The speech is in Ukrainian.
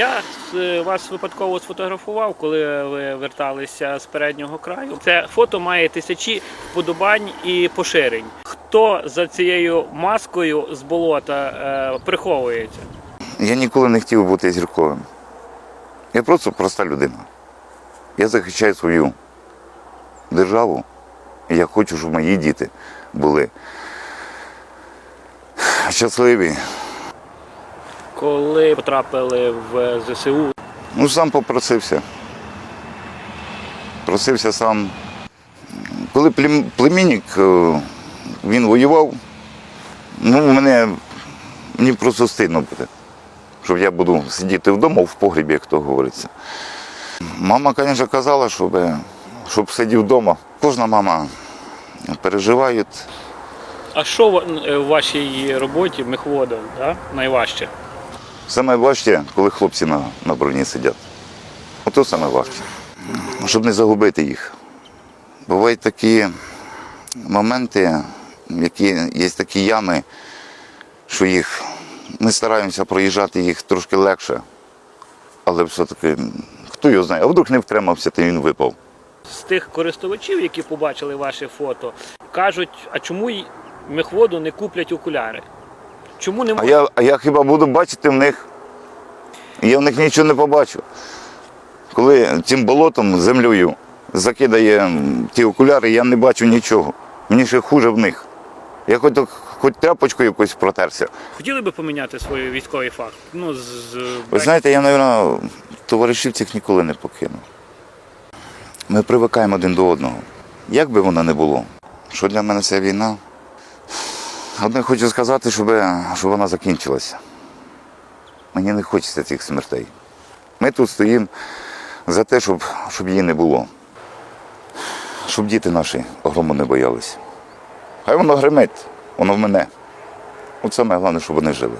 Я вас випадково сфотографував, коли ви верталися з переднього краю. Це фото має тисячі вподобань і поширень. Хто за цією маскою з болота е, приховується? Я ніколи не хотів бути зірковим. Я просто проста людина. Я захищаю свою державу, і я хочу, щоб мої діти були щасливі. Коли потрапили в ЗСУ, Ну, сам попросився. Просився сам. Коли племінник е, він воював, ну, мене, мені просто стидно буде, щоб я буду сидіти вдома в погрібі, як то говориться. Мама, звісно, казала, щоб, щоб сидів вдома. Кожна мама переживає. а що в е, в вашій роботі мехводом да? найважче? Саме важче, коли хлопці на, на броні сидять. Ото саме важче. Щоб не загубити їх. Бувають такі моменти, які є такі ями, що їх ми стараємося проїжджати їх трошки легше. Але все-таки, хто його знає, а вдруг не втримався, то він випав. З тих користувачів, які побачили ваше фото, кажуть, а чому мехводу не куплять окуляри? Чому не А я, а я хіба буду бачити в них? Я в них нічого не побачу. Коли цим болотом, землею закидає ті окуляри, я не бачу нічого. Мені ще хуже в них. Я хоч, хоч тряпочкою якось протерся. Хотіли би поміняти свій військовий факт? Ну, з. Ви знаєте, я, мабуть, товаришів цих ніколи не покину. Ми привикаємо один до одного. Як би воно не було, що для мене ця війна? Одне хочу сказати, щоб, щоб вона закінчилася. Мені не хочеться цих смертей. Ми тут стоїмо за те, щоб, щоб її не було. Щоб діти наші грому не боялися. Хай воно гримить, воно в мене. От саме головне, щоб вони жили.